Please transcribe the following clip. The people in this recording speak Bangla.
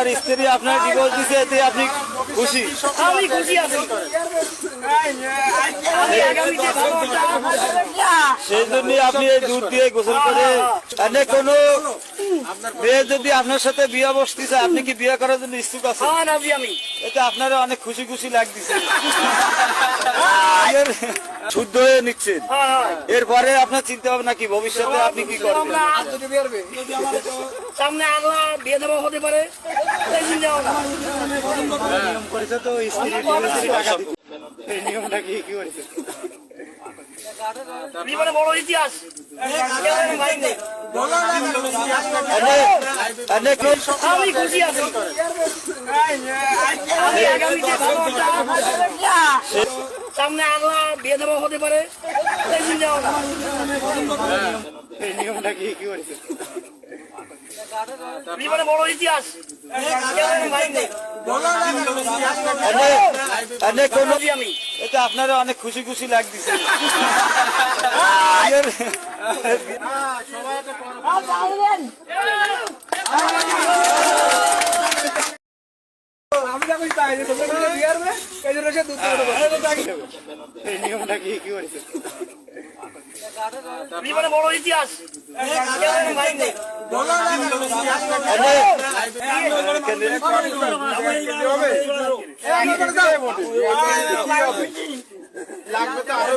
আপনার স্ত্রী আপনার ডিভোর্স দিছে এতে আপনি খুশি? আমি খুশি আছি। সেই জন্য আপনি এই দুধ দিয়ে গোসল করে এনে কোনো মেয়ে যদি আপনার সাথে বিয়ে বসতেছে আপনি কি বিয়ে করার জন্য ইচ্ছুক আছেন? হ্যাঁ এতে আপনারা অনেক খুশি খুশি লাগতেছে। শুদ্ধ হয়ে নিচ্ছেন। এরপরে আপনার চিন্তা ভাবনা কি? ভবিষ্যতে আপনি কি করবেন? সামনে আল্লাহ বিয়ে দেওয়া হতে পারে বড় ইতিহাস। আমি খুশি আছি। আমি আগামীতে সামনে আল্লাহ বিয়ে দেওয়া হতে পারে। এই চিন্তা ভাবনা। এই নিয়মটা কি কি করেছে জীবনে বড় এনে এনে কোন নাবি আমি এতে আপনারা অনেক খুশি খুশি লাগতেছে এর- এই নিয়মটা কি কি করেছে জীবনে বড় ইতিহাস লাগবে তো আরও